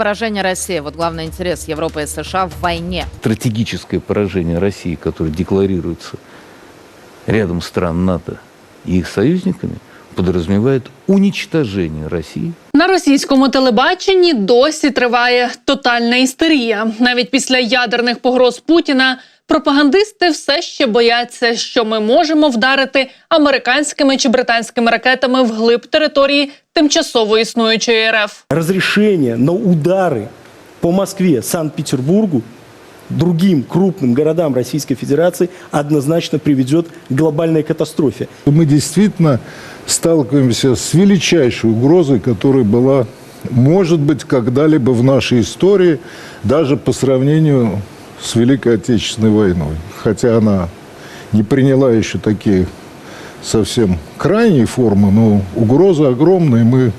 поражение России. Вот главный интерес Европы и США в войне. стратегическое поражение России, которое декларируется рядом стран НАТО и их союзниками, подразумевает уничтожение России На російському телебаченні досі триває тотальна істерія. Навіть після ядерних погроз Путіна пропагандисти все ще бояться, що ми можемо вдарити американськими чи британськими ракетами вглиб території тимчасово існуючої РФ. разрешение на удары по Москве, Санкт-Петербургу, другим крупным городам Российской Федерации однозначно приведет к глобальной катастрофе. Мы действительно сталкиваемся с величайшей угрозой, которая была, может быть, когда-либо в нашей истории, даже по сравнению с Великой Отечественной войной. Хотя она не приняла еще такие совсем крайние формы, но угроза огромная, и мы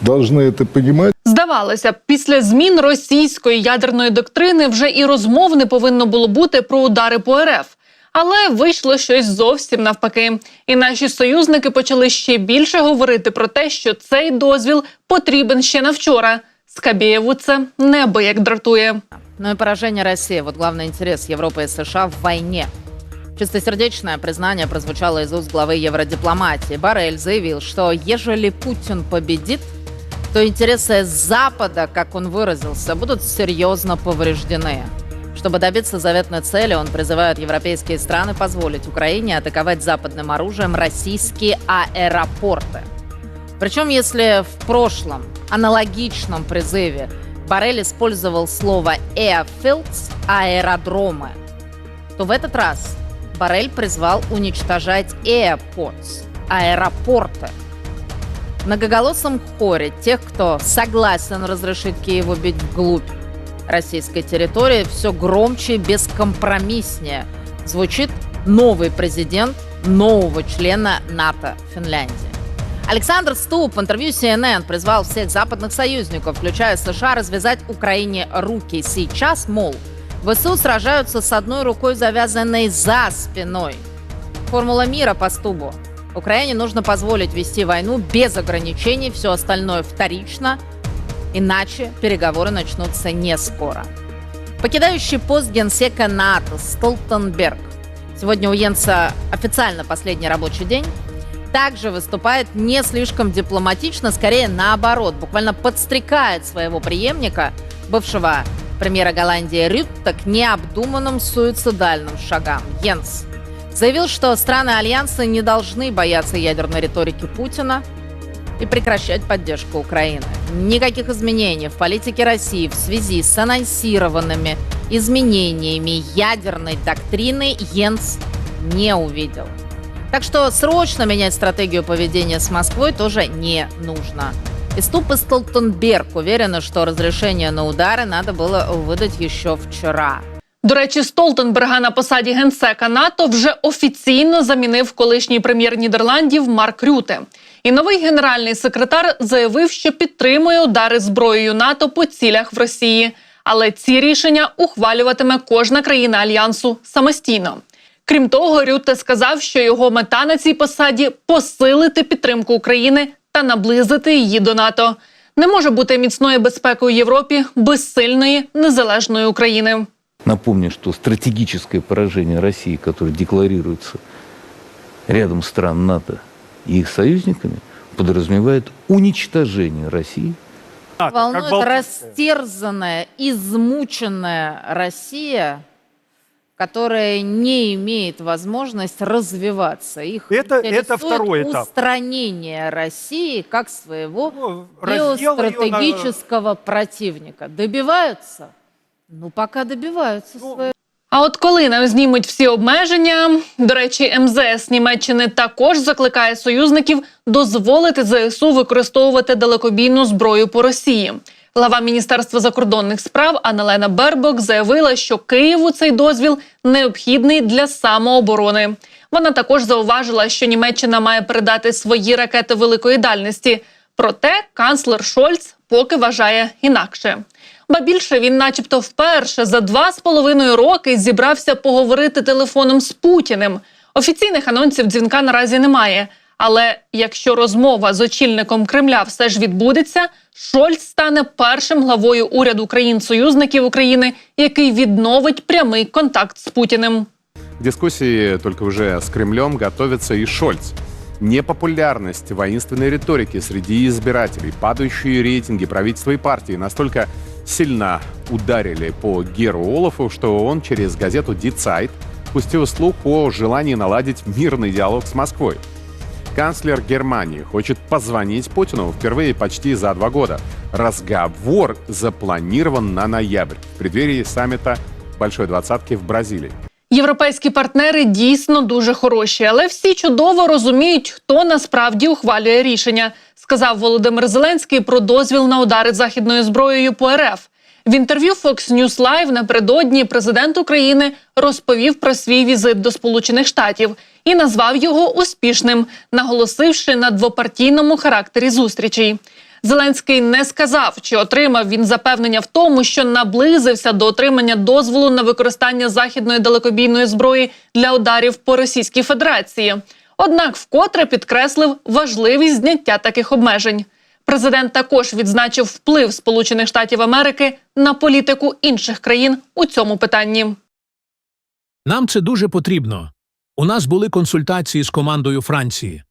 должны это понимать. Здавалося, б, після змін російської ядерної доктрини вже і розмов не повинно було бути про удари по РФ. Але вийшло щось зовсім навпаки. І наші союзники почали ще більше говорити про те, що цей дозвіл потрібен ще на вчора. Скабєєву це небо як дратує. Ну и поражение России. Вот главный интерес Европы и США в войне. Чистосердечное признание прозвучало из уст главы евродипломатии. Барель заявил, что ежели Путин победит, то интересы Запада, как он выразился, будут серьезно повреждены. Чтобы добиться заветной цели, он призывает европейские страны позволить Украине атаковать западным оружием российские аэропорты. Причем, если в прошлом аналогичном призыве Барель использовал слово «airfields» – аэродромы, то в этот раз Барель призвал уничтожать airports – аэропорты. В многоголосом хоре тех, кто согласен разрешить Киеву бить вглубь российской территории, все громче и бескомпромисснее звучит новый президент нового члена НАТО Финляндии. Александр Ступ в интервью CNN призвал всех западных союзников, включая США, развязать Украине руки. Сейчас, мол, ВСУ сражаются с одной рукой, завязанной за спиной. Формула мира по Стубу. Украине нужно позволить вести войну без ограничений, все остальное вторично, иначе переговоры начнутся не скоро. Покидающий пост генсека НАТО Столтенберг. Сегодня у Йенса официально последний рабочий день также выступает не слишком дипломатично, скорее наоборот, буквально подстрекает своего преемника, бывшего премьера Голландии Рютта, к необдуманным суицидальным шагам. Йенс заявил, что страны Альянса не должны бояться ядерной риторики Путина и прекращать поддержку Украины. Никаких изменений в политике России в связи с анонсированными изменениями ядерной доктрины Йенс не увидел. Так что срочно менять стратегию поведения с Москвой тоже не нужно. И Ступ и Столтенберг уверены, что разрешение на удары надо было выдать еще вчера. До речі, Столтенберга на посаді генсека НАТО вже офіційно замінив колишній прем'єр Нідерландів Марк Рюте. І новий генеральний секретар заявив, що підтримує удари зброєю НАТО по цілях в Росії. Але ці рішення ухвалюватиме кожна країна альянсу самостійно. Крім того, Рюте сказав, що його мета на цій посаді посилити підтримку України та наблизити її до НАТО. Не може бути міцної безпеки у Європі без сильної незалежної України. Напомню, что стратегическое поражение России, которое декларируется рядом стран НАТО и их союзниками, подразумевает уничтожение России Волнует растерзанная, измученная Россия, которая не имеет возможность развиваться. Их Это- это интересует второй этап. устранение России как своего Ну, раздел её на- геостратегического противника. Добиваются? Ну, пока добиваются Ну, своего. А от коли нам знімуть всі обмеження, до речі, МЗС Німеччини також закликає союзників дозволити ЗСУ використовувати далекобійну зброю по Росії. Глава Міністерства закордонних справ Аналена Бербок заявила, що Києву цей дозвіл необхідний для самооборони. Вона також зауважила, що Німеччина має передати свої ракети великої дальності. Проте канцлер Шольц поки вважає інакше. Ба більше він, начебто, вперше за два з половиною роки зібрався поговорити телефоном з Путіним. Офіційних анонсів дзвінка наразі немає. Але якщо розмова з очільником Кремля все ж відбудеться, Шольц стане першим главою уряду країн-союзників України, який відновить прямий контакт з Путіним. К дискуссии только уже с Кремлем готовится и Шольц. Непопулярность воинственной риторики среди избирателей, падающие рейтинги правительства и партии настолько сильно ударили по Геру Олафу, что он через газету Zeit пустил слух о желании наладить мирный диалог с Москвой. Канцлер Германии хочет позвонить Путину впервые почти за два года. Разговор запланирован на ноябрь в преддверии саммита Большой Двадцатки в Бразилии. Європейські партнери дійсно дуже хороші, але всі чудово розуміють, хто насправді ухвалює рішення, сказав Володимир Зеленський про дозвіл на удари західною зброєю по РФ. В інтерв'ю Fox News Live напередодні президент України розповів про свій візит до Сполучених Штатів і назвав його успішним, наголосивши на двопартійному характері зустрічей. Зеленський не сказав, чи отримав він запевнення в тому, що наблизився до отримання дозволу на використання західної далекобійної зброї для ударів по Російській Федерації. Однак вкотре підкреслив важливість зняття таких обмежень. Президент також відзначив вплив Сполучених Штатів Америки на політику інших країн у цьому питанні. Нам це дуже потрібно. У нас були консультації з командою Франції.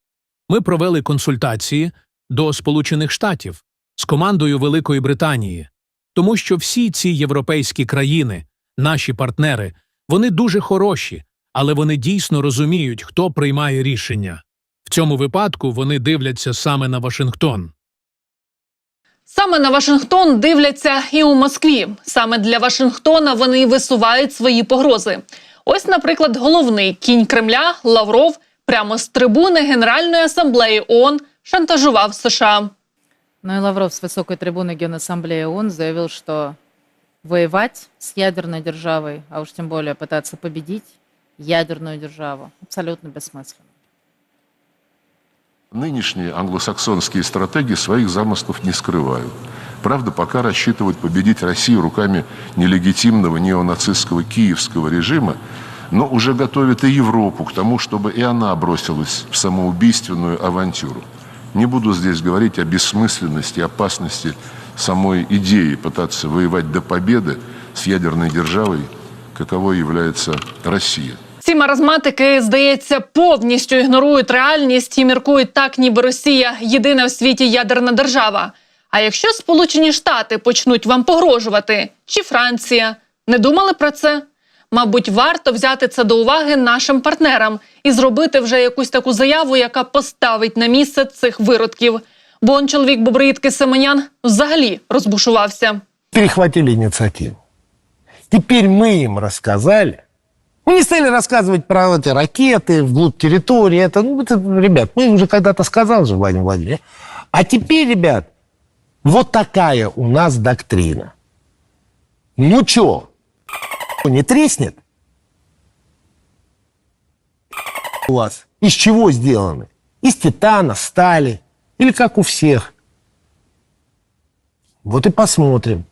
Ми провели консультації до Сполучених Штатів з командою Великої Британії, тому що всі ці європейські країни, наші партнери, вони дуже хороші, але вони дійсно розуміють, хто приймає рішення. В цьому випадку вони дивляться саме на Вашингтон. Саме на Вашингтон дивляться і у Москві. Саме для Вашингтона вони й висувають свої погрози. Ось, наприклад, головний кінь Кремля Лавров прямо з трибуни Генеральної асамблеї ООН шантажував США. Ну и Лавров с высокой трибуны Генассамблеи ООН заявил, что воевать с ядерной державой, а уж тем более пытаться победить ядерную державу, абсолютно бессмысленно. Нынешние англосаксонские стратегии своих замыслов не скрывают. Правда, пока рассчитывают победить Россию руками нелегитимного неонацистского киевского режима, но уже готовят и Европу к тому, чтобы и она бросилась в самоубийственную авантюру. Не буду здесь говорить о бессмысленности опасности самой идеи пытаться воевать до победы с ядерной державой, каковой является Россия. Ці маразматики, здається, повністю ігнорують реальність і міркують так, ніби Росія єдина в світі ядерна держава. А якщо Сполучені Штати почнуть вам погрожувати, чи Франція, не думали про це? Мабуть, варто взяти це до уваги нашим партнерам і зробити вже якусь таку заяву, яка поставить на місце цих виродків. Бо он чоловік Бобритки Семенян взагалі розбушувався. перехватили инициативу. Теперь мы им рассказали. Мы не стали рассказывать про эти ракеты вглубь территории. Это, ну, это, ребят, мы уже когда-то сказал же, Владимир Владимирович. А теперь, ребят, вот такая у нас доктрина. Ну чё, не треснет? У вас из чего сделаны? Из титана, стали. Или как у всех. Вот и посмотрим.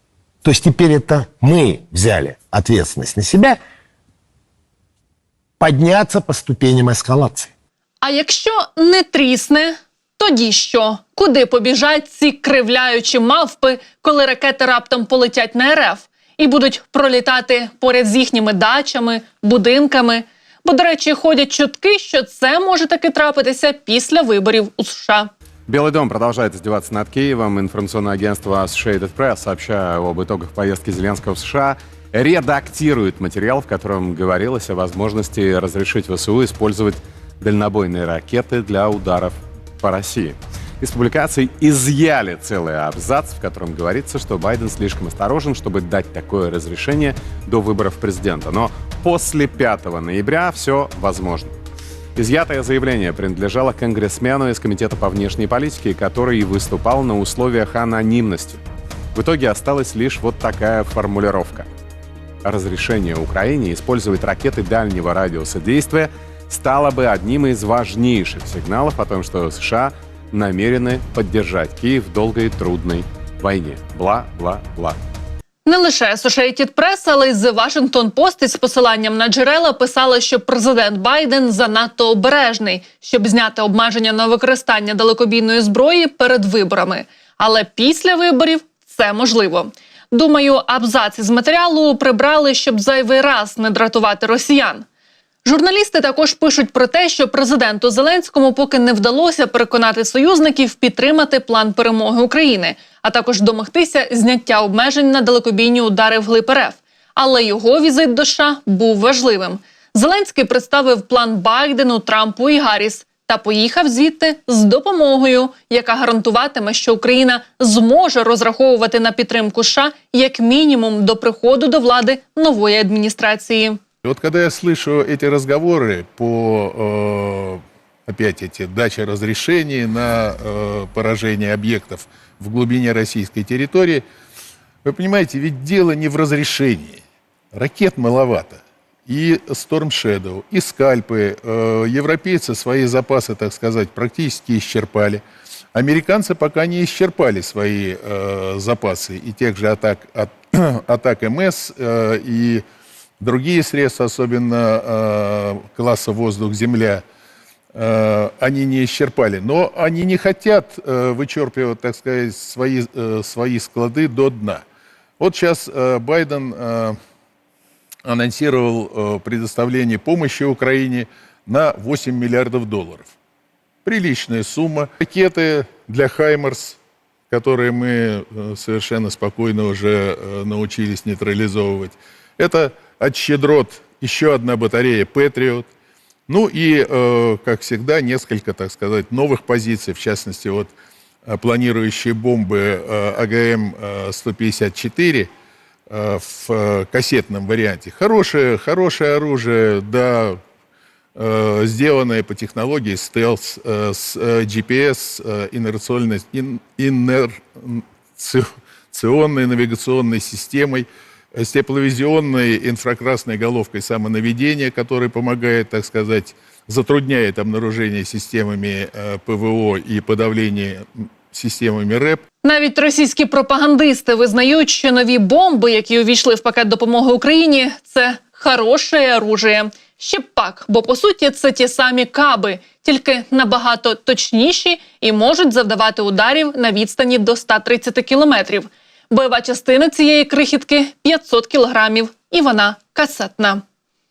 То есть теперь это мы взяли ответственность на себя подняться по ступеням эскалации. А якщо не трісне, тоді що? Куди побіжать ці кривляючі мавпи, коли ракети раптом полетять на РФ і будуть пролітати поряд з їхніми дачами, будинками? Бо, до речі, ходять чутки, що це може таки трапитися після виборів у США. Белый дом продолжает издеваться над Киевом. Информационное агентство Associated Press, сообщая об итогах поездки Зеленского в США, редактирует материал, в котором говорилось о возможности разрешить ВСУ использовать дальнобойные ракеты для ударов по России. Из публикаций изъяли целый абзац, в котором говорится, что Байден слишком осторожен, чтобы дать такое разрешение до выборов президента. Но после 5 ноября все возможно. Изъятое заявление принадлежало конгрессмену из Комитета по внешней политике, который выступал на условиях анонимности. В итоге осталась лишь вот такая формулировка. Разрешение Украине использовать ракеты дальнего радиуса действия стало бы одним из важнейших сигналов о том, что США намерены поддержать Киев в долгой и трудной войне. Бла-бла-бла. Не лише Associated Press, але й The Washington Post із посиланням на джерела писали, що президент Байден занадто обережний, щоб зняти обмеження на використання далекобійної зброї перед виборами. Але після виборів це можливо. Думаю, абзац із матеріалу прибрали, щоб зайвий раз не дратувати росіян. Журналісти також пишуть про те, що президенту Зеленському поки не вдалося переконати союзників підтримати план перемоги України, а також домогтися зняття обмежень на далекобійні удари в РФ. Але його візит до США був важливим. Зеленський представив план Байдену, Трампу і Гарріс та поїхав звідти з допомогою, яка гарантуватиме, що Україна зможе розраховувати на підтримку США як мінімум до приходу до влади нової адміністрації. И Вот когда я слышу эти разговоры по, э, опять эти, даче разрешений на э, поражение объектов в глубине российской территории, вы понимаете, ведь дело не в разрешении. Ракет маловато. И Storm Shadow, и скальпы. Э, европейцы свои запасы, так сказать, практически исчерпали. Американцы пока не исчерпали свои э, запасы и тех же атак, от, атак МС э, и другие средства, особенно э, класса воздух-земля, э, они не исчерпали. Но они не хотят э, вычерпывать, так сказать, свои, э, свои склады до дна. Вот сейчас э, Байден э, анонсировал э, предоставление помощи Украине на 8 миллиардов долларов. Приличная сумма. Ракеты для «Хаймерс», которые мы э, совершенно спокойно уже э, научились нейтрализовывать. Это от «Щедрот» еще одна батарея «Патриот». Ну и, как всегда, несколько, так сказать, новых позиций, в частности, вот планирующие бомбы э, АГМ-154 э, в э, кассетном варианте. Хорошее, хорошее оружие, да, э, сделанное по технологии стелс э, с э, GPS, э, инерционной, ин- инерционной навигационной системой, э, с тепловизионной инфракрасной головкой самонаведения, которая помогает, так сказать, затрудняет обнаружение системами э, ПВО и подавление системами РЭП. Навіть російські пропагандисти визнають, що нові бомби, які увійшли в пакет допомоги Україні, це хороше оружие. Ще б пак, бо по суті це ті самі каби, тільки набагато точніші і можуть завдавати ударів на відстані до 130 кілометрів. Бойова частина цієї крихітки 500 кілограмів, і вона касетна.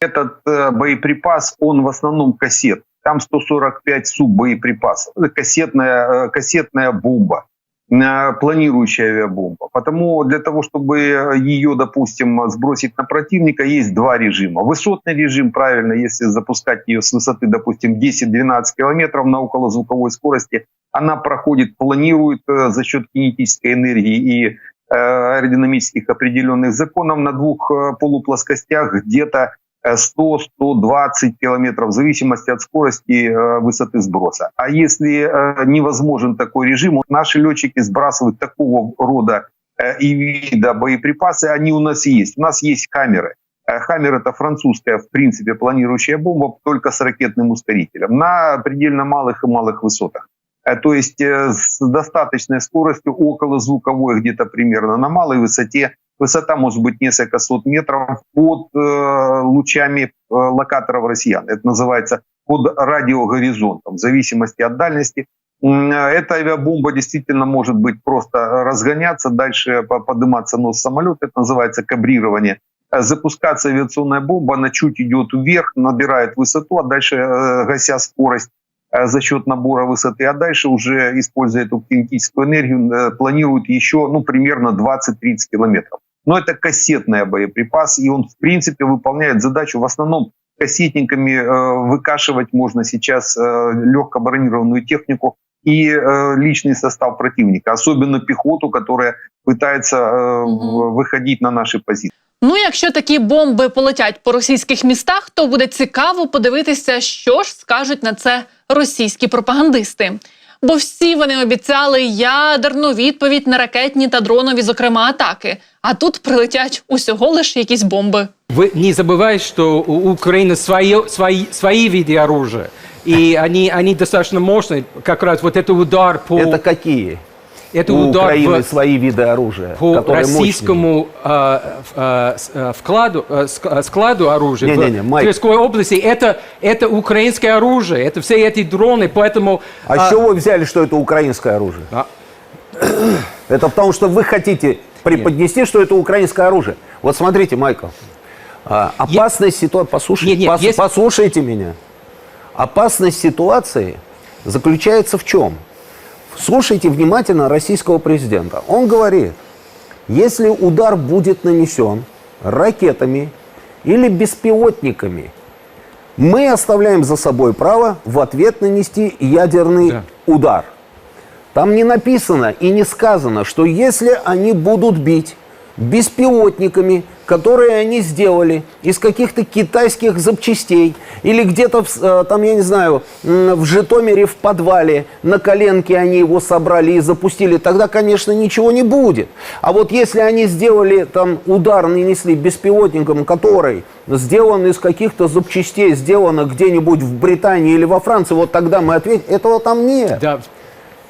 Этот э, боеприпас, он в основном кассет. Там 145 суббоеприпасов. Это кассетная, э, кассетная бомба, э, планирующая авиабомба. Потому для того, чтобы ее, допустим, сбросить на противника, есть два режима. Высотный режим, правильно, если запускать ее с высоты, допустим, 10-12 километров на околозвуковой скорости, она проходит, планирует э, за счет кинетической энергии и э, аэродинамических определенных законов на двух э, полуплоскостях где-то э, 100-120 километров в зависимости от скорости э, высоты сброса. А если э, невозможен такой режим, наши летчики сбрасывают такого рода э, и вида боеприпасы, они у нас есть. У нас есть камеры. Хаммер это французская, в принципе, планирующая бомба, только с ракетным ускорителем на предельно малых и малых высотах. То есть с достаточной скоростью около звуковой где-то примерно на малой высоте. Высота может быть несколько сот метров под э, лучами э, локаторов россиян. Это называется под радиогоризонтом, в зависимости от дальности. Э, Эта авиабомба действительно может быть просто разгоняться, дальше по- подниматься нос самолета. Это называется кабрирование. Э, Запускаться авиационная бомба, она чуть идет вверх, набирает высоту, а дальше, э, гася скорость, за счет набора высоты, а дальше уже, используя эту кинетическую энергию, планирует еще ну, примерно 20-30 километров. Но это кассетный боеприпас, и он, в принципе, выполняет задачу в основном кассетниками э, выкашивать можно сейчас э, легко бронированную технику и э, личный состав противника, особенно пехоту, которая пытается э, Мгм. в- выходить на наши позиции. Ну, якщо такі бомби полетять по російських містах, то буде цікаво подивитися, що ж скажуть на це російські пропагандисти. Бо всі вони обіцяли ядерну відповідь на ракетні та дронові, зокрема, атаки. А тут прилетять усього лише якісь бомби. Вы не забывайте, что у Украины свое, свои, свои виды оружия. И они, они достаточно мощные. Как раз вот это удар по... Это какие? Это у удар Украины в- свои виды оружия, по российскому э, э, э, вкладу, э, ск- складу оружия Не-не-не, в Майк. Тверской области, это, это украинское оружие, это все эти дроны, поэтому... А с чего вы взяли, что это украинское оружие? А. Это потому, что вы хотите преподнести, что это украинское оружие. Вот смотрите, Майкл, а, опасность ситуации... Послушайте, Нет, нет, пос- есть- послушайте меня. Опасность ситуации заключается в чем? Слушайте внимательно российского президента. Он говорит, если удар будет нанесен ракетами или беспилотниками, мы оставляем за собой право в ответ нанести ядерный Да. удар. Там не написано и не сказано, что если они будут бить беспилотниками, которые они сделали из каких-то китайских запчастей или где-то, э, там, я не знаю, в Житомире в подвале на коленке они его собрали и запустили, тогда, конечно, ничего не будет. А вот если они сделали там удар, нанесли беспилотником, который сделан из каких-то запчастей, сделано где-нибудь в Британии или во Франции, вот тогда мы ответим, этого там нет. Да,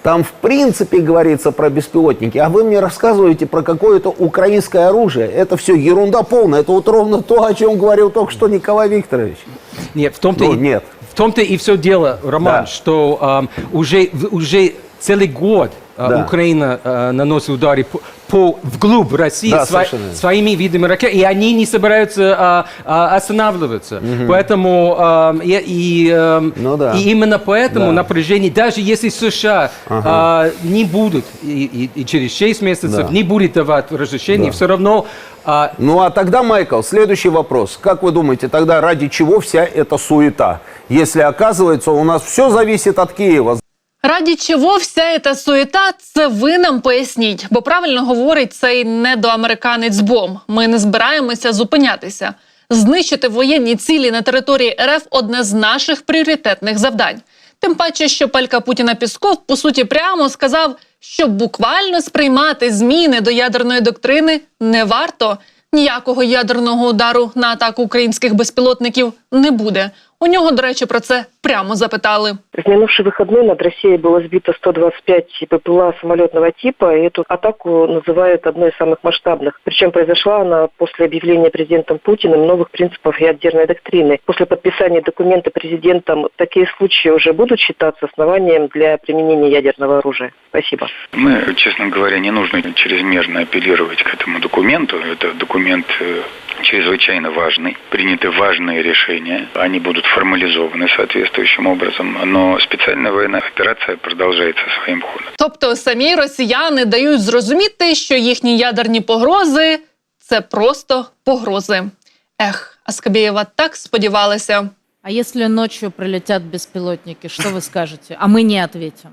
Там в принципе говорится про беспилотники, а вы мне рассказываете про какое-то украинское оружие. Это все ерунда полная. Это вот ровно то, о чем говорил только что Николай Викторович. Нет, в том-то Ну, и, нет. В том-то и все дело, Роман, Да. что ам, уже, уже целый год а, Да. Украина а, наносит удары по, по вглубь России Да, верно. своими видами ракет, и они не собираются а, а, останавливаться. Поэтому ам, и, и, Ну да. и именно поэтому Да. напряжение, даже если США а, не будут и, и- и через 6 месяцев Да. не будет давать разрешение, Да. все равно а, Ну а тогда, Майкл, следующий вопрос. Как вы думаете, тогда ради чего вся эта суета? Если оказывается, у нас все зависит от Киева. Раді чого вся ця суєта, це ви нам поясніть, бо правильно говорить цей недоамериканець Бом. Ми не збираємося зупинятися. Знищити воєнні цілі на території РФ одне з наших пріоритетних завдань. Тим паче, що палька Путіна Пісков по суті прямо сказав, що буквально сприймати зміни до ядерної доктрини не варто. Ніякого ядерного удару на атаку українських безпілотників не буде. У нього, до речі, про це прямо запитали. В минувший выходной над Россией было сбито 125 ППЛА самолетного типа, и эту атаку называют одной из самых масштабных. Причем произошла она после объявления президентом Путиным новых принципов ядерной доктрины. После подписания документа президентом такие случаи уже будут считаться основанием для применения ядерного оружия. Спасибо. Мы, честно говоря, не нужно чрезмерно апеллировать к этому документу. Это документ чрезвычайно важный. Приняты важные решения. Они будут формализованы соответствующим образом. Но специальная военная операция продолжается своим ходом. Тобто самі росіяни дають зрозуміти, що їхні ядерні погрози це просто погрози. Ех, Аскабєєва так сподівалася. А если ночью прилетят беспилотники, что вы скажете? А мы не ответим.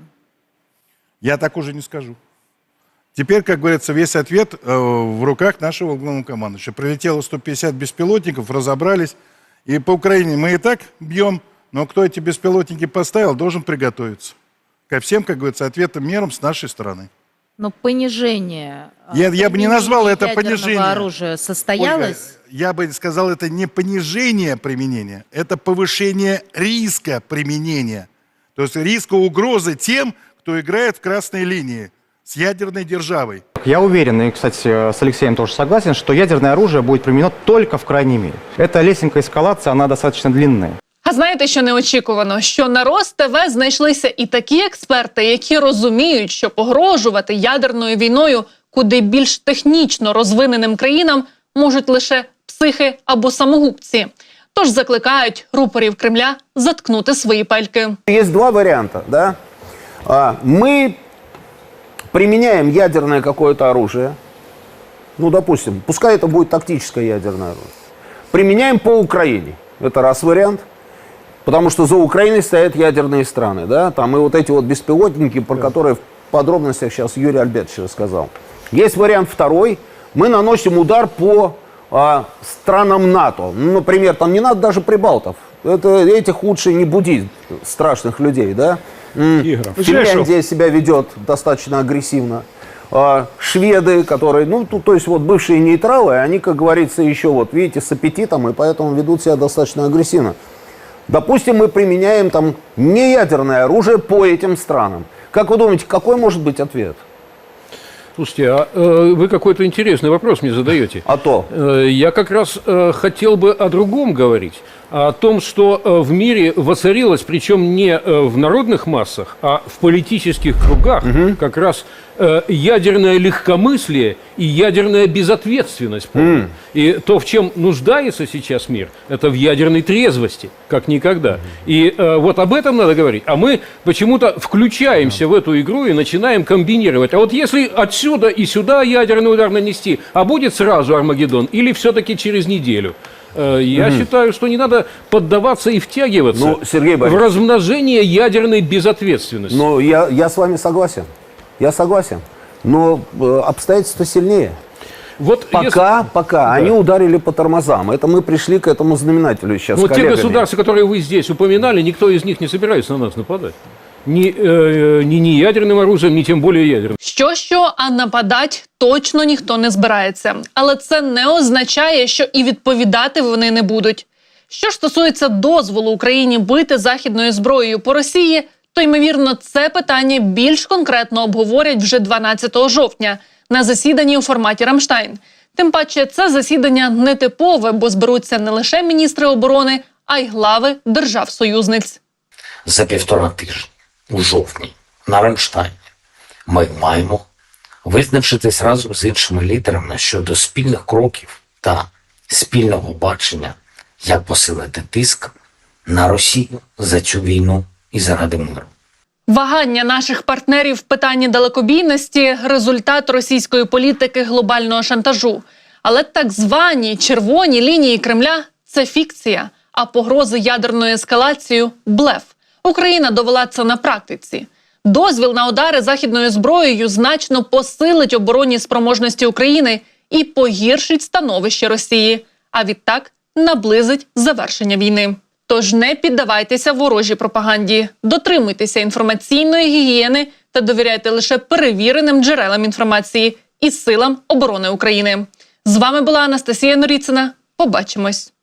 Я так уже не скажу. Теперь, как говорится, весь ответ э, в руках нашего главного командующего. Прилетело 150 беспилотников, разобрались. И по Украине мы и так бьем, но кто эти беспилотники поставил, должен приготовиться. Ко всем, как говорится, ответам мерам с нашей стороны. Но понижение... э, Я- я бы не назвал это понижение. оружия состоялось? Ольга, я бы сказал, это не понижение применения, это повышение риска применения. То есть риска угрозы тем, кто играет в красной линии с ядерной державой. Я уверен, и, кстати, с Алексеем тоже согласен, что ядерное оружие будет применено только в крайней мере. Эта лесенка эскалации, она достаточно длинная. А знаєте, що неочікувано? Що на РосТВ знайшлися і такі експерти, які розуміють, що погрожувати ядерною війною куди більш технічно розвиненим країнам можуть лише психи або самогубці. Тож закликають рупорів Кремля заткнути свої пельки. Есть два варианта, да? А, Мы применяем ядерное какое-то оружие, ну, допустим, пускай это будет тактическое ядерное оружие, применяем по Украине. Это раз вариант. Потому что за Украиной стоят ядерные страны, да, там и вот эти вот беспилотники, про которые в подробностях сейчас Юрий Альбертович рассказал. Есть вариант второй. Мы наносим удар по а, странам НАТО. Ну, например, там не надо даже прибалтов. Это, этих лучше не будить, страшных людей, да. М, Финляндия себя ведет достаточно агрессивно. А, шведы, которые, ну, то, то есть вот бывшие нейтралы, они, как говорится, еще вот, видите, с аппетитом, и поэтому ведут себя достаточно агрессивно. Допустим, мы применяем там неядерное оружие по этим странам. Как вы думаете, какой может быть ответ? Слушайте, а э, вы какой-то интересный вопрос мне задаете. А то. Э, я как раз э, хотел бы о другом говорить. О том, что э, в мире воцарилось, причем не э, в народных массах, а в политических кругах, как раз э, ядерное легкомыслие и ядерная безответственность. полная. И то, в чем нуждается сейчас мир, это в ядерной трезвости, как никогда. И э, вот об этом надо говорить. А мы почему-то включаемся в эту игру и начинаем комбинировать. А вот если отсюда и сюда ядерный удар нанести, а будет сразу Армагеддон или все-таки через неделю? Э, Я Мгм. считаю, что не надо поддаваться и втягиваться Ну, Сергей в размножение ядерной безответственности. Ну, я, я с вами согласен. Я согласен. Но э, обстоятельства сильнее. Вот пока, пока они ударили по тормозам. Это мы пришли к этому знаменателю сейчас. С те государства, которые вы здесь упоминали, никто из них не собирается на нас нападать. Ни, э, ни, ни ядерным оружием, ни тем более ядерным. Що що, а нападать точно ніхто не збирається. Але це не означає, що і відповідати вони не будуть. Що ж стосується дозволу Україні бити західною зброєю по Росії, то ймовірно це питання більш конкретно обговорять вже 12 жовтня на засіданні у форматі Рамштайн. Тим паче, це засідання нетипове, бо зберуться не лише міністри оборони, а й глави держав-союзниць. за півтора тижні у жовтні на Рамштайні ми маємо визначитись разом з іншими лідерами щодо спільних кроків та спільного бачення, як посилити тиск на Росію за цю війну і заради миру. Вагання наших партнерів в питанні далекобійності результат російської політики глобального шантажу. Але так звані червоні лінії Кремля це фікція, а погрози ядерною ескалацією блеф. Україна довела це на практиці. Дозвіл на удари західною зброєю значно посилить оборонні спроможності України і погіршить становище Росії, а відтак наблизить завершення війни. Тож не піддавайтеся ворожій пропаганді, дотримуйтеся інформаційної гігієни та довіряйте лише перевіреним джерелам інформації і силам оборони України. З вами була Анастасія Норіцина. Побачимось.